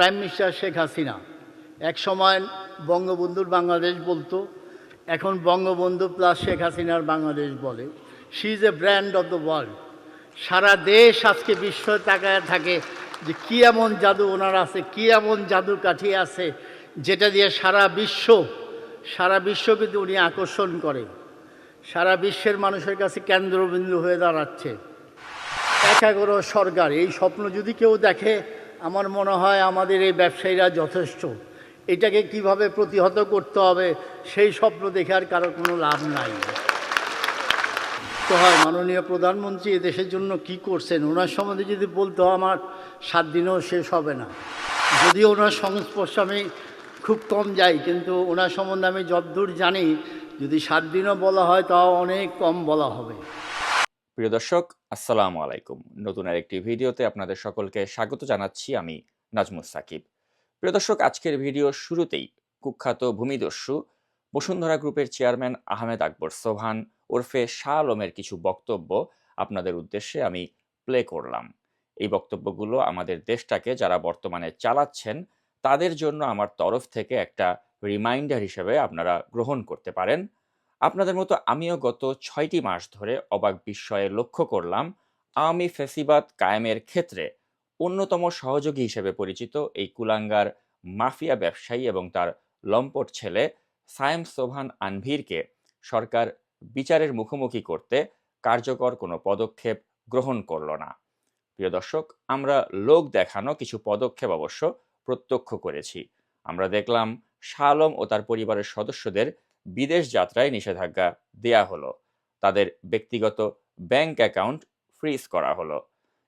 Prime minister Sheikh Hasina. এক সময় বঙ্গবন্ধুর বাংলাদেশ বলতো, এখন বঙ্গবন্ধু প্লাস শেখ হাসিনার বাংলাদেশ বলে। She is a brand of the world সারা দেশ আজকে বিশ্ব তাকায় থাকে যে কী এমন জাদু ওনার আছে, কী এমন জাদু কাঠি আছে, যেটা দিয়ে সারা বিশ্ব সারা বিশ্ব কিন্তু উনি আকর্ষণ করে। সারা বিশ্বের মানুষের কাছে কেন্দ্রবিন্দু হয়ে দাঁড়াচ্ছে। একাগ্র সরকার, এই স্বপ্ন যদি কেউ দেখে আমার মনে হয় আমাদের এই ব্যবসায়ীরা যথেষ্ট। এটাকে কীভাবে প্রতিহত করতে হবে সেই স্বপ্ন দেখে আর কারও কোনো লাভ নাই। তো হয় মাননীয় প্রধানমন্ত্রী দেশের জন্য কি করছেন? ওনার সম্বন্ধে যদি বলতে আমার সাত দিনেও শেষ হবে না। যদিও ওনার সংস্পর্শে আমি খুব কম যাই, কিন্তু ওনার সম্বন্ধে আমি যতদূর জানি, যদি সাত দিনও বলা হয় তাও অনেক কম বলা হবে। প্রিয় দর্শক, আসসালামু আলাইকুম। নতুন আরেকটি ভিডিওতে আপনাদের সকলকে স্বাগত জানাচ্ছি আমি নাজমুস সাকিব। প্রিয় দর্শক, আজকের ভিডিও শুরুতেই কুখ্যাত ভূমিদস্যু বসুন্ধরা গ্রুপের চেয়ারম্যান আহমেদ আকবর সোহান ওরফে শাহ আলমের কিছু বক্তব্য আপনাদের উদ্দেশ্যে আমি প্লে করলাম। এই বক্তব্যগুলো আমাদের দেশটাকে যারা বর্তমানে চালাচ্ছেন, তাদের জন্য আমার তরফ থেকে একটা রিমাইন্ডার হিসেবে আপনারা গ্রহণ করতে পারেন। আপনাদের মতো আমিও গত ছয়টি মাস ধরে অবাক বিস্ময়ে লক্ষ্য করলাম, আওয়ামী ফেসিবাদ কায়েমের ক্ষেত্রে অন্যতম সহযোগী হিসেবে পরিচিত এই কুলাঙ্গার মাফিয়া ব্যবসায়ী এবং তার লম্পট ছেলে সায়েম সোভান আনভিরকে সরকার বিচারের মুখোমুখি করতে কার্যকর কোনো পদক্ষেপ গ্রহণ করল না। প্রিয় দর্শক, আমরা লোক দেখানো কিছু পদক্ষেপ অবশ্য প্রত্যক্ষ করেছি। আমরা দেখলাম শালম ও তার পরিবারের সদস্যদের বিদেশ যাত্রায় নিষেধাজ্ঞা দেয়া হলো। তাদের ব্যক্তিগত ব্যাংক অ্যাকাউন্ট ফ্রিজ করা হলো।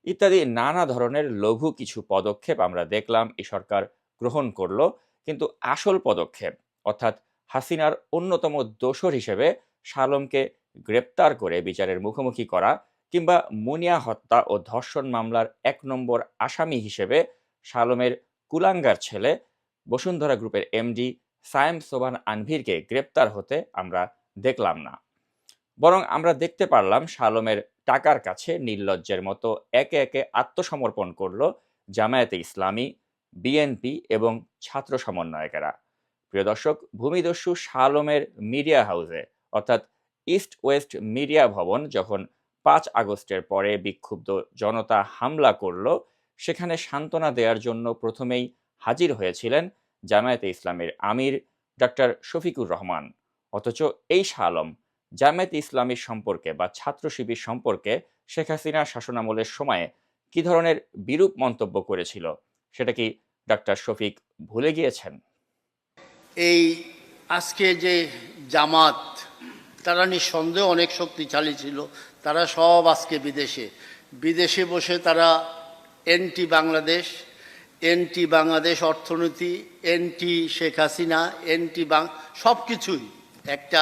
ইত্যাদি নানা ধরনের লঘু কিছু পদক্ষেপ আমরা দেখলাম এই সরকার গ্রহণ করল। কিন্তু আসল পদক্ষেপ, অর্থাৎ হাসিনার অন্যতম দোসর হিসেবে শালমকে গ্রেপ্তার করে বিচারের মুখোমুখি করা কিংবা মুনিয়া হত্যা ও ধর্ষণ মামলার এক নম্বর আসামি হিসেবে শালমের কুলাঙ্গার ছেলে বসুন্ধরা গ্রুপের এমডি সায়েম সোবান আনভিরকে গ্রেপ্তার হতে আমরা দেখলাম না। বরং আমরা দেখতে পারলাম শালমের টাকার কাছে নির্লজ্জের মতো একে একে আত্মসমর্পণ করল জামায়াতে ইসলামী, বিএনপি এবং ছাত্র সমন্বয়কেরা। প্রিয় দর্শক, ভূমিদস্যু শালমের মিডিয়া হাউসে, অর্থাৎ ইস্ট ওয়েস্ট মিডিয়া ভবন যখন পাঁচ আগস্টের পরে বিক্ষুব্ধ জনতা হামলা করল, সেখানে সান্ত্বনা দেওয়ার জন্য প্রথমেই হাজির হয়েছিলেন জামায়াতে ইসলামের আমির ডক্টর শফিকুর রহমান। অথচ এই শাহ আলম জামায়াতে ইসলামীর সম্পর্কে বা ছাত্র শিবির সম্পর্কে শেখ হাসিনার শাসনামলের সময়ে কি ধরনের বিরূপ মন্তব্য করেছিল, সেটা কি ডক্টর শফিক ভুলে গিয়েছেন? এই আজকে যে জামাত, তারা নিঃসন্দেহে অনেক শক্তিশালী ছিল। তারা সব আজকে বিদেশে। বিদেশে বসে তারা এনটি বাংলাদেশ এনটি বাংলাদেশ অর্থনীতি, এনটি শেখ হাসিনা, এনটি বাং সব কিছুই একটা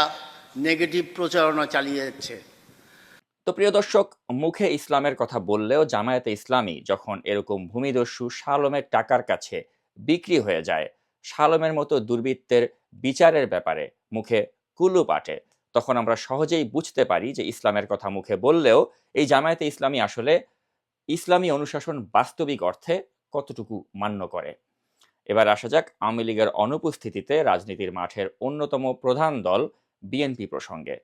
নেগেটিভ প্রচারণা চালিয়ে যাচ্ছে তো প্রিয় দর্শক, মুখে ইসলামের কথা বললেও জামায়াতে ইসলামী যখন এরকম ভূমিদস্যু শালমের টাকার কাছে বিক্রি হয়ে যায়, শালমের মতো দুর্বৃত্তের বিচারের ব্যাপারে মুখে কুলু পাঠে তখন আমরা সহজেই বুঝতে পারি যে ইসলামের কথা মুখে বললেও এই জামায়াতে ইসলামী আসলে ইসলামী অনুশাসন বাস্তবিক অর্থে কতটুকু মান্য করে? এবার আসা যাক আওয়ামী লীগের অনুপস্থিতিতে রাজনীতির মাঠের অন্যতম প্রধান দল বিএনপি প্রসঙ্গে।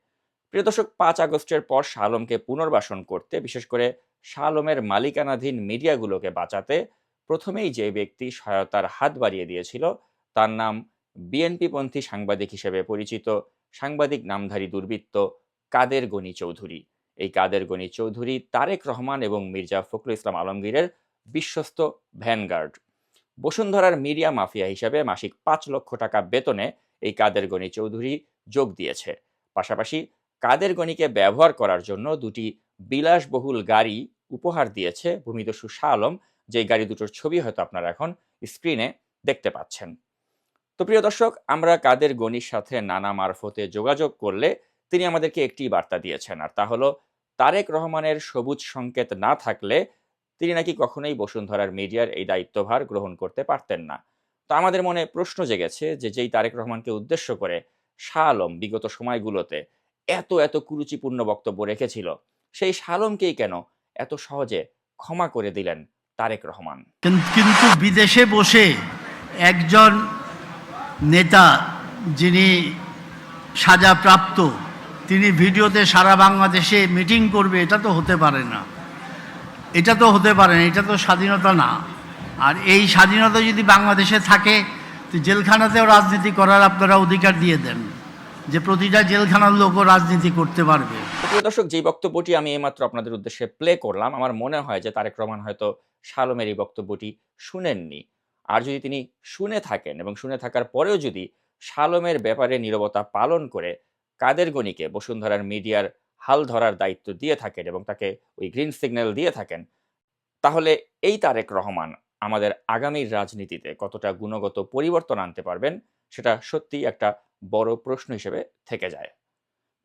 প্রিয় দর্শক, পাঁচ আগস্টের পর শালমকে পুনর্বাসন করতে, বিশেষ করে শালমের মালিকানাধীন মিডিয়াগুলোকে বাঁচাতে, প্রথমেই যে ব্যক্তি সহায়তার হাত বাড়িয়ে দিয়েছিল, তার নাম বিএনপিপন্থী সাংবাদিক হিসেবে পরিচিত সাংবাদিক নামধারী দুর্বৃত্ত কাদের গনি চৌধুরী। এই কাদের গনি চৌধুরী তারেক রহমান এবং মির্জা ফখরুল ইসলাম আলমগীরের বিশ্বস্ত ভ্যানগার্ড। বসুন্ধরার মিডিয়া মাফিয়া হিসাবে মাসিক পাঁচ লক্ষ টাকা বেতনে এই কাদের গণি চৌধুরী যোগ দিয়েছে। পাশাপাশি কাদের গণিকে ব্যবহার করার জন্য দুটি বিলাসবহুল গাড়ি উপহার দিয়েছে ভূমিদস্যু শাহ আলম যে গাড়ি দুটোর ছবি হয়তো আপনারা এখন স্ক্রিনে দেখতে পাচ্ছেন। তো প্রিয় দর্শক, আমরা কাদের গনির সাথে নানা মারফতে যোগাযোগ করলে তিনি আমাদেরকে একটি বার্তা দিয়েছেন, আর তা হলো, তারেক রহমানের সবুজ সংকেত না থাকলে তিনি নাকি কখনোই বসুন্ধরার মিডিয়ার এই দায়িত্বভার গ্রহণ করতে পারতেন না। তো আমাদের মনে প্রশ্ন জেগেছে যে যেই তারেক রহমানকে উদ্দেশ্য করে শাহ আলম বিগত সময়গুলোতে এত এত কুরুচিপূর্ণ বক্তব্য রেখেছিল, সেই শালমকেই কেন এত সহজে ক্ষমা করে দিলেন তারেক রহমান? কিন্তু বিদেশে বসে একজন নেতা যিনি সাজাপ্রাপ্ত তিনি ভিডিওতে সারা বাংলাদেশে মিটিং করবে, এটা তো হতে পারে না। এটা তো হতে পারে না, এটা তো স্বাধীনতা না। আর এই স্বাধীনতা যদি বাংলাদেশে থাকে, তো জেলখানাতেও রাজনীতি করার আপনারা অধিকার দিয়ে দেন, যে প্রতিটা জেলখানার লোকও রাজনীতি করতে পারবে। প্রিয় দর্শক, যেই বক্তব্যটি আমি এইমাত্র আপনাদের উদ্দেশ্যে প্লে করলাম, আমার মনে হয় যে তারেক রহমান হয়তো শালমের এই বক্তব্যটি শুনেননি। আর যদি তিনি শুনে থাকেন এবং শুনে থাকার পরেও যদি শালমের ব্যাপারে নীরবতা পালন করে কাদের গণিকে বসুন্ধরার মিডিয়ার হাল ধরার দায়িত্ব দিয়ে থাকেন এবং তাকে ওই গ্রিন সিগন্যাল দিয়ে থাকেন, তাহলে এই তারেক রহমান আমাদের আগামীর রাজনীতিতে কতটা গুণগত পরিবর্তন আনতে পারবেন, সেটা সত্যিই একটা বড় প্রশ্ন হিসেবে থেকে যায়।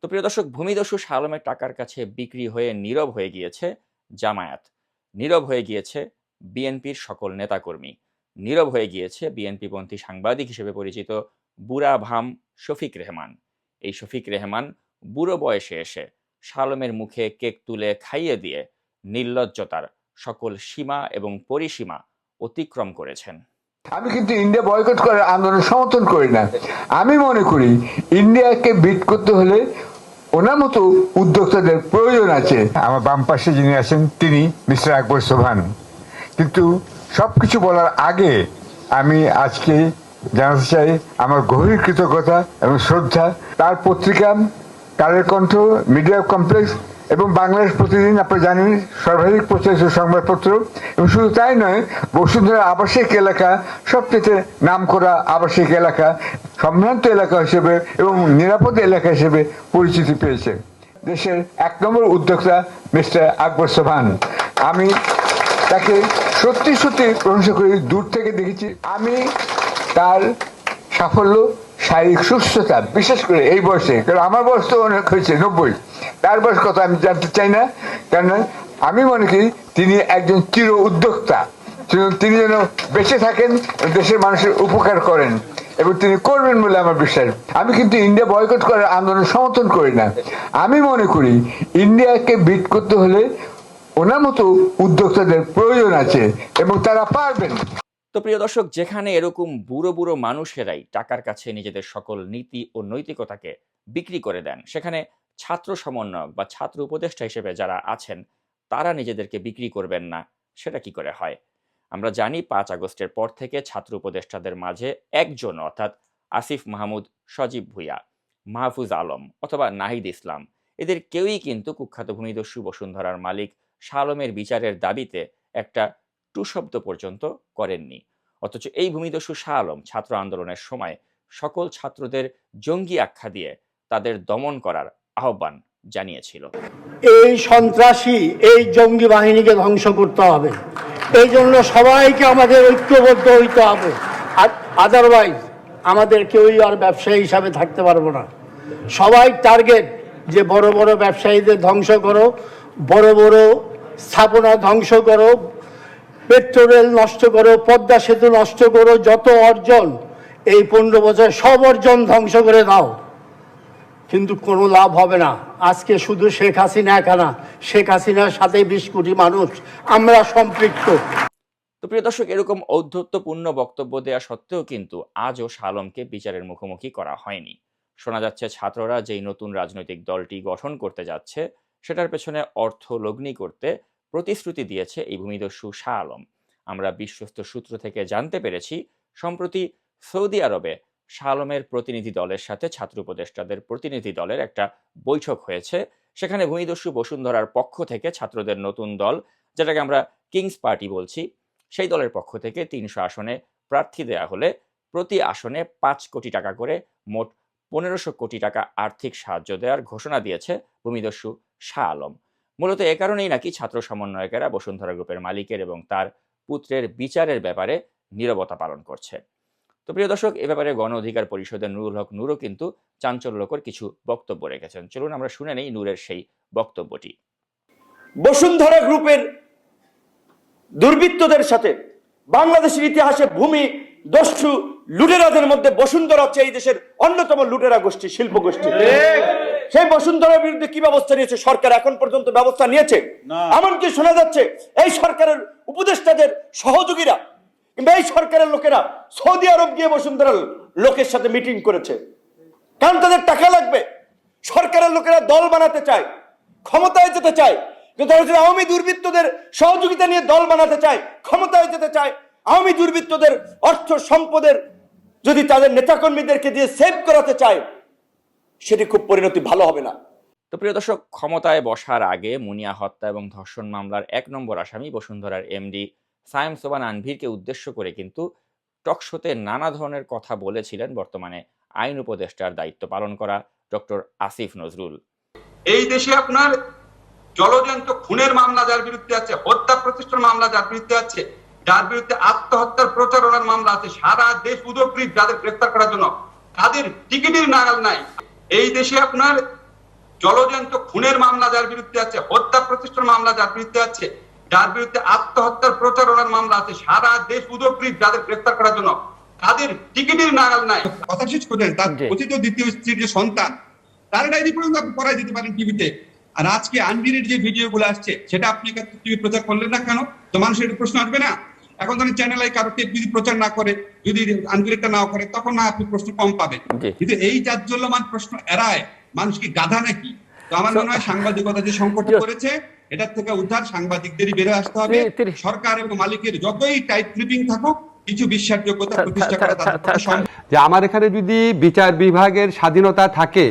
তো প্রিয় দর্শক, ভূমিদস্যু শালমের টাকার কাছে বিক্রি হয়ে নীরব হয়ে গিয়েছে জামায়াত। নীরব হয়ে গিয়েছে বিএনপির সকল নেতাকর্মী। নীরব হয়ে গিয়েছে বিএনপিপন্থী সাংবাদিক হিসেবে পরিচিত বুড়া ভাম শফিক রেহমান। এই শফিক রেহমান বুড়ো বয়সে এসে শালমের মুখে কেক তুলে খাইয়ে দিয়ে নির্লজ্জতার সকল সীমা এবং পরিসীমা অতিক্রম করেছেন। আমি কিন্তু ইন্ডিয়া বয়কট করার আন্দোলন সমর্থন করি না। আমি মনে করি ইন্ডিয়াকে বিট করতে হলে ওনার মতো উদ্যোক্তাদের প্রয়োজন আছে। আমার বাম পাশে যিনি আছেন তিনি মিস্টার আকবর সোভান কিন্তু সবকিছু বলার আগে আমি আজকে জানাতে চাই আমার গভীর কৃতজ্ঞতা এবং শ্রদ্ধা। তার পত্রিকা কালের কণ্ঠ, মিডিয়া কমপ্লেক্স এবং বাংলাদেশ প্রতিদিন আপনি জানেন সর্বাধিক প্রচারিত সংবাদপত্র। এবং শুধু তাই নয়, বসুন্ধরা আবাসিক এলাকা সবচেয়ে নাম করা আবাসিক এলাকা, সম্ভ্রান্ত এলাকা হিসেবে এবং নিরাপদ এলাকা হিসেবে পরিচিতি পেয়েছে। দেশের এক নম্বর উদ্যোক্তা মিস্টার আকবর সোভান আমি তাকে সত্যি সত্যি প্রশংসা করি, দূর থেকে দেখেছি। আমি তার সাফল্য শারীরিক সুস্থতা, বিশেষ করে এই বয়সে, কারণ আমার বয়স তো অনেক হয়েছে, নব্বই। তার বয়স কথা আমি জানতে চাই না, কেন আমি মনে করি তিনি একজন চির উদ্যোক্তা। তিনি যেন বেঁচে থাকেন, দেশের মানুষের উপকার করেন, এবং তিনি করবেন বলে আমার বিশ্বাস। আমি কিন্তু ইন্ডিয়া বয়কট করার আন্দোলন সমর্থন করি না। আমি মনে করি ইন্ডিয়াকে বিট করতে হলে ওনার মতো উদ্যোক্তাদের প্রয়োজন আছে, এবং তারা পারবেন। তো প্রিয় দর্শক, যেখানে এরকম বুড়ো বুড়ো মানুষেরাই টাকার কাছে নিজেদের সকল নীতি ও নৈতিকতাকে বিক্রি করে দেন, সেখানে ছাত্র সমন্বয়ক বা ছাত্র উপদেষ্টা হিসেবে যারা আছেন, তারা নিজেদেরকে বিক্রি করবেন না, সেটা কি করে হয়? আমরা জানি পাঁচ আগস্টের পর থেকে ছাত্র উপদেষ্টাদের মাঝে একজন, অর্থাৎ আসিফ মাহমুদ সজীব ভুইয়া, মাহফুজ আলম অথবা নাহিদ ইসলাম, এদের কেউই কিন্তু কুখ্যাত ভূমিদস্যু বসুন্ধরার মালিক শালমের বিচারের দাবিতে একটা টু শব্দ পর্যন্ত করেননি। অথচ এই ভূমিদস্যু শাহ আলম ছাত্র আন্দোলনের সময় সকল ছাত্রদের জঙ্গি আখ্যা দিয়ে তাদের দমন করার আহ্বান জানিয়েছিল। এই সন্ত্রাসী, এই জঙ্গি বাহিনীকে ধ্বংস করতে হবে। এই জন্য সবাইকে আমাদের ঐক্যবদ্ধ হইতে হবে। আদারওয়াইজ আমাদের কেউই আর ব্যবসায়ী হিসাবে থাকতে পারব না। সবাই টার্গেট যে বড় বড় ব্যবসায়ীদের ধ্বংস করো, বড় বড় স্থাপনা ধ্বংস করো পেট্রো রেল নষ্ট করো, পদ্মা সেতু নষ্ট করো, যত অর্জন, এই পনেরো বছর সব অর্জন ধ্বংস করে দাও। কিন্তু কোনো লাভ হবে না। আজকে শুধু শেখ হাসিনা একা না, শেখ হাসিনার সাথে বিশ কোটি মানুষ, আমরা সম্পৃক্ত। তো প্রিয় দর্শক, এরকম ঔদ্ধত্যপূর্ণ বক্তব্য দেওয়া সত্ত্বেও কিন্তু আজও শালমকে বিচারের মুখোমুখি করা হয়নি। শোনা যাচ্ছে, ছাত্ররা যেই নতুন রাজনৈতিক দলটি গঠন করতে যাচ্ছে, সেটার পেছনে অর্থ লগ্নি করতে প্রতিশ্রুতি দিয়েছে এই ভূমিদস্যু শাহ আলম। আমরা বিশ্বস্ত সূত্র থেকে জানতে পেরেছি, সম্প্রতি সৌদি আরবে শাহ আলমের প্রতিনিধি দলের সাথে ছাত্র উপদেষ্টাদের প্রতিনিধি দলের একটা বৈঠক হয়েছে। সেখানে ভূমিদস্যু বসুন্ধরার পক্ষ থেকে ছাত্রদের নতুন দল, যেটাকে আমরা কিংস পার্টি বলছি, সেই দলের পক্ষ থেকে তিনশো আসনে প্রার্থী দেয়া হলে প্রতি আসনে পাঁচ কোটি টাকা করে মোট পনেরোশো কোটি টাকা আর্থিক সাহায্য দেওয়ার ঘোষণা দিয়েছে ভূমিদস্যু শাহ আলম। মূলত এ কারণেই নাকি ছাত্র সমন্বয়কেরা বসুন্ধরা গ্রুপের মালিকের এবং তার পুত্রের বিচারের ব্যাপারে নীরবতা পালন করছে। তো প্রিয় দর্শক এ ব্যাপারে গণ অধিকার পরিষদের নুরুল হক নুরও কিন্তু চাঞ্চল্যকর কিছু বক্তব্য রেখেছেন। চলুন আমরা শুনে নেই নূরের সেই বক্তব্যটি। বসুন্ধরা গ্রুপের দুর্বৃত্তদের সাথে বাংলাদেশের ইতিহাসে ভূমি দস্যু লুটেরাদের মধ্যে বসুন্ধরা হচ্ছে এই দেশের অন্যতম লুটেরা গোষ্ঠী শিল্প গোষ্ঠী সেই বসুন্ধরার বিরুদ্ধে কি ব্যবস্থা নিয়েছে? সরকার এখন পর্যন্ত ব্যবস্থা নিয়েছে? এমনকি শোনা যাচ্ছে? এই সরকারের উপদেষ্টাদের সহযোগীরা কিংবা এই সরকারের লোকেরা সৌদি আরব গিয়ে বসুন্ধরার লোকের সাথে মিটিং করেছে। কারণ তাদের টাকা লাগবে। সরকারের লোকেরা দল বানাতে চায় ক্ষমতায় যেতে চায়। কিন্তু তারা যদি আওয়ামী দুর্বৃত্তদের সহযোগিতা নিয়ে দল বানাতে চায় ক্ষমতায় যেতে চায় আওয়ামী দুর্বৃত্তদের অর্থ সম্পদের যদি তাদের নেতাকর্মীদেরকে দিয়ে সেভ করাতে চায় সেটি খুব পরিণতি ভালো হবে না। তো প্রিয় দর্শক ক্ষমতায় বসার আগে মুনিয়া হত্যা এবং ধর্ষণ মামলার এক নম্বর আসামি বসুন্ধরার এমডি সায়েম সোবান আনভিরকে উদ্দেশ্য করে কিন্তু টকশোতে নানা ধরনের কথা বলেছিলেন বর্তমানে আইন উপদেষ্টার দায়িত্ব পালন করা ডক্টর আসিফ নজরুল। এই দেশে আপনার জলজন্ত খুনের মামলা যার বিরুদ্ধে আছে হত্যা প্রতিষ্ঠান মামলা যার বিরুদ্ধে আছে যার বিরুদ্ধে আত্মহত্যার প্রচারণার মামলা আছে সারা দেশ উদগ্রীব যাদের গ্রেফতার করার জন্য। তাদের টিকিটের নাগাল নাই। এই দেশে আপনার জলজন্ত খুনের মামলা যার বিরুদ্ধে আছে হত্যা প্রতিষ্ঠান মামলা যার বিরুদ্ধে আছে যার বিরুদ্ধে আত্মহত্যার প্রচারণার মামলা আছে সারা দেশ উদগ্রীব যাদের গ্রেফতার করার জন্য। তাদের টিকিটের নাগাল নাই। কথা শেষ করেন তার কথিত দ্বিতীয় স্ত্রীর যে সন্তান তার ডায়েরি পর্যন্ত আপনি করাই দিতে পারেন টিভিতে আর আজকে আনবিরের যে ভিডিও গুলো আসছে সেটা আপনি টিভি প্রচার করলেন না কেন? তো মানুষের প্রশ্ন আসবে না? এখন ধরেন চ্যানেলে কারও টেপ যদি প্রচার না করে যদি আনবিরেরটা না করে তখন না আপনি প্রশ্ন কম পাবেন। কিন্তু এই জাজ্জল্যমান প্রশ্ন এড়ায় মানুষ কি গাধা নাকি? তো আমার মনে হয় সাংবাদিকতা যে সংকটে করেছে এটার থেকে উদ্ধার সাংবাদিকদেরই বেরো আসতে হবে। সরকার এবং মালিকের যতই টাইট ক্লিপিং থাকুক কিছু বিশ্বাসযোগ্যতা প্রতিষ্ঠা করা যে আমার এখানে যদি বিচার বিভাগের স্বাধীনতা থাকে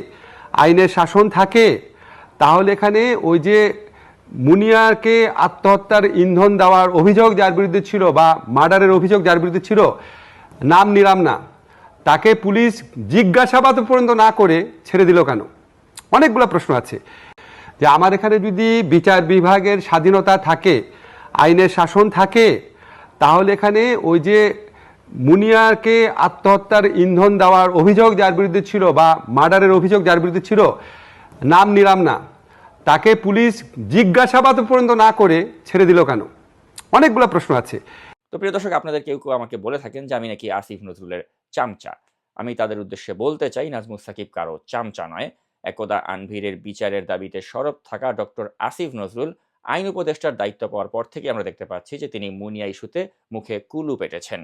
আইনের শাসন থাকে তাহলে এখানে ওই যে মুনিয়াকে আত্মহত্যার ইন্ধন দেওয়ার অভিযোগ যার বিরুদ্ধে ছিল বা মার্ডারের অভিযোগ যার বিরুদ্ধে ছিল, নাম নিলাম না। তাকে পুলিশ জিজ্ঞাসাবাদ পর্যন্ত না করে ছেড়ে দিল কেন? অনেকগুলো প্রশ্ন আছে। যে আমার এখানে যদি বিচার বিভাগের স্বাধীনতা থাকে, আইনের শাসন থাকে, তাহলে এখানে ওই যে মুনিয়াকে আত্মহত্যার ইন্ধন দেওয়ার অভিযোগ যার বিরুদ্ধে ছিল বা মার্ডারের অভিযোগ যার বিরুদ্ধে ছিল, নাম নিলাম না। তাকে পুলিশ জিজ্ঞাসাবাদ পর্যন্ত না করে ছেড়ে দিল কেন? অনেকগুলো প্রশ্ন আছে। তো প্রিয় দর্শক, আপনাদের কেউ কেউ আমাকে বলে থাকেন যে আমি নাকি আসিফ নজরুলের চামচা। আমি তাদের উদ্দেশ্যে বলতে চাই, নাজমুস সাকিব কারও চামচা নয়। একদা আনভিরের বিচারের দাবিতে সরব থাকা ডক্টর আসিফ নজরুল আইন উপদেষ্টার দায়িত্ব পাওয়ার পর থেকে আমরা দেখতে পাচ্ছি যে তিনি মুনিয়া ইস্যুতে মুখে কুলু পেটেছেন।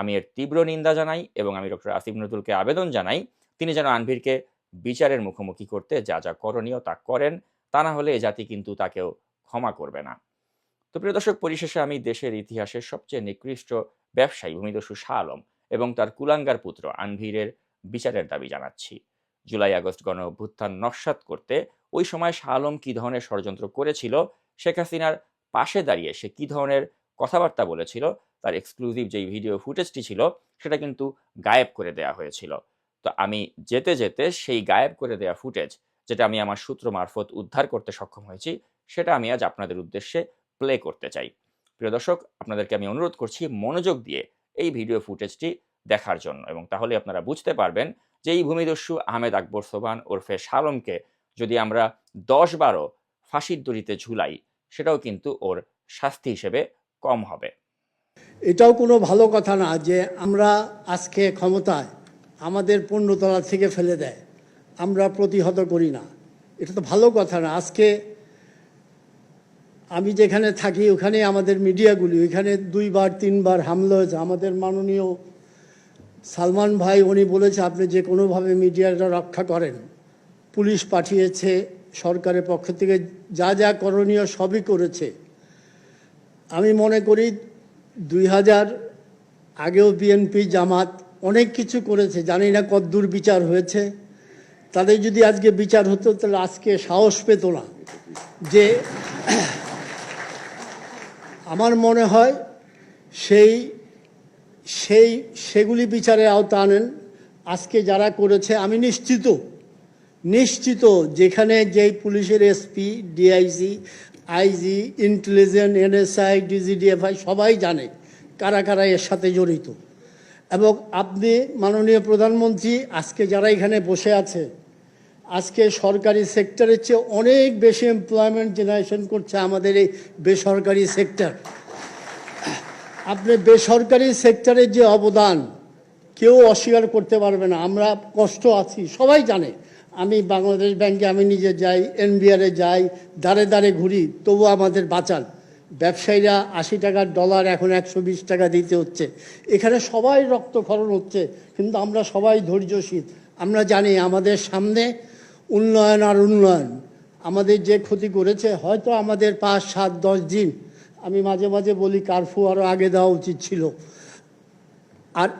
আমি এর তীব্র নিন্দা জানাই এবং আমি ডক্টর আসিফ নজরুলকে আবেদন জানাই, তিনি যেন আনভীরকে বিচারের মুখোমুখি করতে যা যা করণীয় তা করেন তা না হলে এ জাতি কিন্তু তাকেও ক্ষমা করবে না। তো প্রিয় দর্শক, পরিশেষে আমি দেশের ইতিহাসের সবচেয়ে নিকৃষ্ট ব্যবসায়ী ভূমিদস্যু শাহ আলম এবং তার কুলাঙ্গার পুত্র আনভীরের বিচারের দাবি জানাচ্ছি। জুলাই আগস্ট গণ অভ্যুত্থান নস্বাত করতে ওই সময় শাহ আলম কী ধরনের ষড়যন্ত্র করেছিল, শেখ হাসিনার পাশে দাঁড়িয়ে সে কী ধরনের কথাবার্তা বলেছিল, তার এক্সক্লুসিভ যেই ভিডিও ফুটেজটি ছিল, সেটা কিন্তু গায়েব করে দেয়া হয়েছিল। তো আমি যেতে যেতে সেই গায়েব করে দেয়া ফুটেজ যেটা আমি আমার সূত্র মারফত উদ্ধার করতে সক্ষম হয়েছি, সেটা আমি আজ আপনাদের উদ্দেশ্যে প্লে করতে চাই। প্রিয় দর্শক, আপনাদেরকে আমি অনুরোধ করছি মনোযোগ দিয়ে এই ভিডিও ফুটেজটি দেখার জন্য এবং তাহলে আপনারা বুঝতে পারবেন যে এই ভূমিদস্যু আহমেদ আকবর সোবান ওরফে শালমকে যদি আমরা দশ বারো ফাঁসির দড়িতে ঝুলাই, সেটাও কিন্তু ওর শাস্তি হিসেবে কম হবে। এটাও কোনো ভালো কথা না যে আমরা আজকে ক্ষমতায় আমাদের পণ্যতলা থেকে ফেলে দেয়। আমরা প্রতিহত করি না। এটা তো ভালো কথা না। আজকে আমি যেখানে থাকি, ওখানে আমাদের মিডিয়াগুলি ওইখানে দুইবার, তিনবার হামলা হয়েছে। আমাদের মাননীয় সালমান ভাই, উনি বলেছে, আপনি যে কোনোভাবে মিডিয়াটা রক্ষা করেন, পুলিশ পাঠিয়েছে সরকারের পক্ষ থেকে, যা যা করণীয় সবই করেছে। আমি মনে করি, দুই হাজার আগেও বিএনপি জামাত অনেক কিছু করেছে। জানি না কদ্দূর বিচার হয়েছে। তাদের যদি আজকে বিচার হতো, তাহলে আজকে সাহস পেত না যে আমার মনে হয় সেই সেই, সেগুলি বিচারের আওতা আনেন। আজকে যারা করেছে, আমি নিশ্চিত নিশ্চিত যেখানে যেই পুলিশের SP DIG IG intelligent NSI DGDFI সবাই জানে কারা কারা এর সাথে জড়িত। এবং আপনি মাননীয় প্রধানমন্ত্রী, আজকে যারা এখানে বসে আছে আজকে সরকারি সেক্টরের চেয়ে অনেক বেশি এমপ্লয়মেন্ট জেনারেশন করছে আমাদের এই বেসরকারি সেক্টর। আপনি বেসরকারি সেক্টরের যে অবদান, কেউ অস্বীকার করতে পারবে না। আমরা কষ্ট আছি, সবাই জানে। আমি বাংলাদেশ ব্যাংকে আমি নিজে যাই, এনবিআরে যাই দাঁড়ে দাঁড়ে ঘুরি, তবু আমাদের বাঁচান। ব্যবসায়ীরা আশি টাকার ডলার এখন একশো বিশ টাকা দিতে হচ্ছে। এখানে সবাই রক্তক্ষরণ হচ্ছে, কিন্তু আমরা সবাই ধৈর্যশীল। আমরা জানি আমাদের সামনে উন্নয়ন আর উন্নয়ন। আমাদের যে ক্ষতি করেছে, হয়তো আমাদের পাঁচ, সাত, দশ দিন, আমি মাঝে মাঝে বলি কারফু আরও আগে দেওয়া উচিত ছিল। আর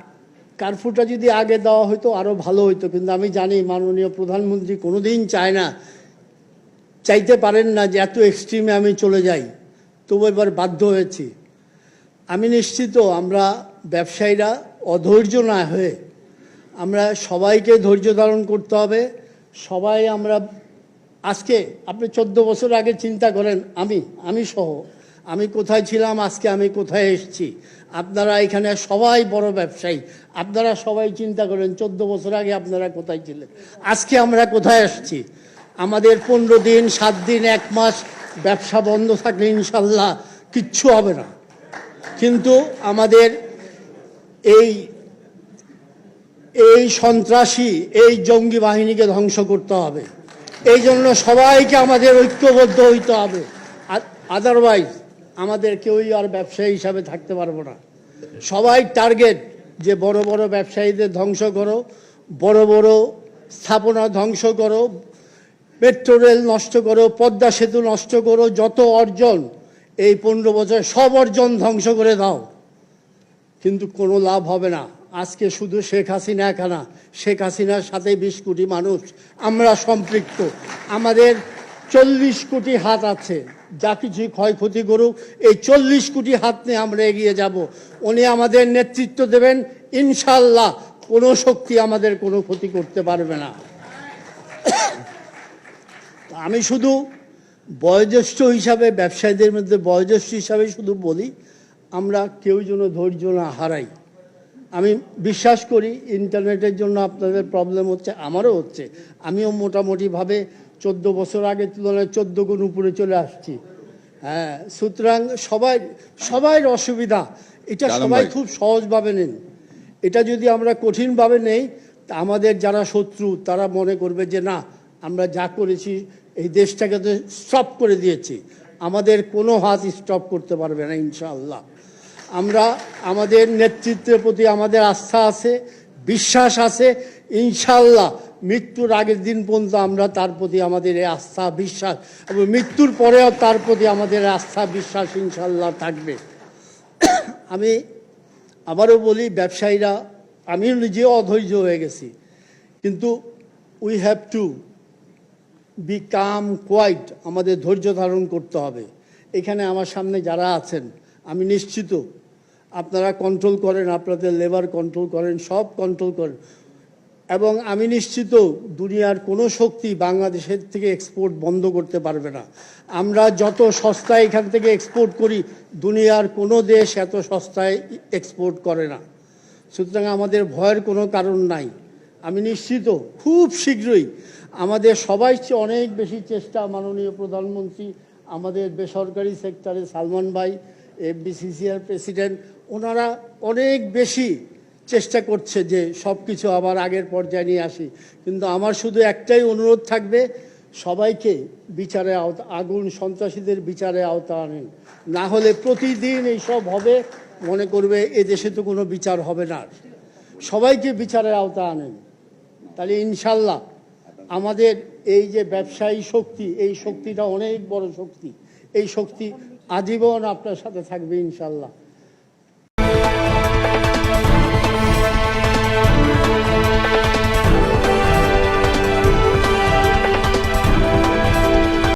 কারফুটা যদি আগে দেওয়া হতো আরও ভালো হতো কিন্তু আমি জানি মাননীয় প্রধানমন্ত্রী কোনোদিন চায় না, চাইতে পারেন না যে এত এক্সট্রিমে আমি চলে যাই। তবু এবার বাধ্য হয়েছি। আমি নিশ্চিত আমরা ব্যবসায়ীরা অধৈর্য না হয়ে, আমরা সবাইকে ধৈর্য ধারণ করতে হবে। সবাই আমরা আজকে, আপনি চোদ্দ বছর আগে চিন্তা করেন, আমি আমি সহ, আমি কোথায় ছিলাম, আজকে আমি কোথায় এসেছি? আপনারা এখানে সবাই বড় ব্যবসায়ী। আপনারা সবাই চিন্তা করেন, চোদ্দ বছর আগে আপনারা কোথায় ছিলেন? আজকে আমরা কোথায় এসেছি? আমাদের পনেরো দিন, সাত দিন, এক মাস ব্যবসা বন্ধ থাকলে ইনশাল্লাহ কিচ্ছু হবে না। কিন্তু আমাদের এই এই সন্ত্রাসী, এই জঙ্গি বাহিনীকে ধ্বংস করতে হবে। এই জন্য সবাইকে আমাদের ঐক্যবদ্ধ হইতে হবে। আদারওয়াইজ আমাদের কেউই আর ব্যবসায়ী হিসাবে থাকতে পারব না। সবাই টার্গেট যে বড় বড় ব্যবসায়ীদের ধ্বংস করো, বড় বড় স্থাপনা ধ্বংস করো মেট্রো রেল নষ্ট করো, পদ্মা সেতু নষ্ট করো, যত অর্জন এই পনেরো বছর সব অর্জন ধ্বংস করে দাও। কিন্তু কোনো লাভ হবে না। আজকে শুধু শেখ হাসিনা একা না শেখ হাসিনার সাথে বিশ কোটি মানুষ। আমরা সম্পৃক্ত। আমাদের চল্লিশ কোটি হাত আছে। যা কিছু ক্ষয়ক্ষতি করুক, এই চল্লিশ কোটি হাত নিয়ে আমরা এগিয়ে যাব। উনি আমাদের নেতৃত্ব দেবেন। ইনশাল্লাহ কোনো শক্তি আমাদের কোনো ক্ষতি করতে পারবে না। আমি শুধু বয়োজ্যেষ্ঠ হিসাবে, ব্যবসায়ীদের মধ্যে বয়োজ্যেষ্ঠ হিসাবে শুধু বলি, আমরা কেউ যেন ধৈর্য না হারাই। আমি বিশ্বাস করি ইন্টারনেটের জন্য আপনাদের প্রবলেম হচ্ছে আমারও হচ্ছে। আমিও মোটামুটিভাবে চোদ্দ বছর আগের তুলনায় চোদ্দ গুণ উপরে চলে আসছি। হ্যাঁ সুতরাং সবাই সবাই অসুবিধা। এটা সবাই খুব সহজভাবে নেন। এটা যদি আমরা কঠিনভাবে নেই আমাদের যারা শত্রু তারা মনে করবে যে না আমরা যা করেছি এই দেশটাকে তো স্টপ করে দিয়েছি। আমাদের কোনো হাত স্টপ করতে পারবে না ইনশাআল্লাহ। আমরা আমাদের নেতৃত্বের প্রতি আমাদের আস্থা আছে, বিশ্বাস আছে। ইনশাল্লাহ মৃত্যুর আগের দিন পর্যন্ত আমরা তার প্রতি আমাদের এই আস্থা, বিশ্বাস এবং মৃত্যুর পরেও তার প্রতি আমাদের আস্থা, বিশ্বাস ইনশাল্লাহ থাকবে। আমি আবারও বলি, ব্যবসায়ীরা আমি নিজেও অধৈর্য হয়ে গেছি। কিন্তু we have to be calm quiet আমাদের ধৈর্য ধারণ করতে হবে। এখানে আমার সামনে যারা আছেন আমি নিশ্চিত আপনারা কন্ট্রোল করেন, আপনাদের লেবার কন্ট্রোল করেন, সব কন্ট্রোল করেন। এবং আমি নিশ্চিত দুনিয়ার কোনো শক্তি বাংলাদেশের থেকে এক্সপোর্ট বন্ধ করতে পারবে না। আমরা যত সস্তায় এখান থেকে এক্সপোর্ট করি, দুনিয়ার কোনো দেশ এত সস্তায় এক্সপোর্ট করে না। সুতরাং আমাদের ভয়ের কোনো কারণ নাই। আমি নিশ্চিত খুব শীঘ্রই আমাদের সবাই অনেক বেশি চেষ্টা মাননীয় প্রধানমন্ত্রী, আমাদের বেসরকারি সেক্টরে সালমান ভাই এফবিসিসিআর প্রেসিডেন্ট ওনারা অনেক বেশি চেষ্টা করছে যে সব কিছু আবার আগের পর্যায়ে নিয়ে আসি। কিন্তু আমার শুধু একটাই অনুরোধ থাকবে, সবাইকে বিচারে আওতা, আগুন সন্ত্রাসীদের বিচারে আওতা আনেন। না হলে প্রতিদিন এইসব হবে, মনে করবে এ দেশে তো কোনো বিচার হবে না। সবাইকে বিচারে আওতা আনেন। তাহলে ইনশাল্লাহ আমাদের এই যে ব্যবসায়ী শক্তি, এই শক্তিটা অনেক বড় শক্তি। এই শক্তি আজীবন আপনার সাথে থাকবে ইনশাল্লাহ।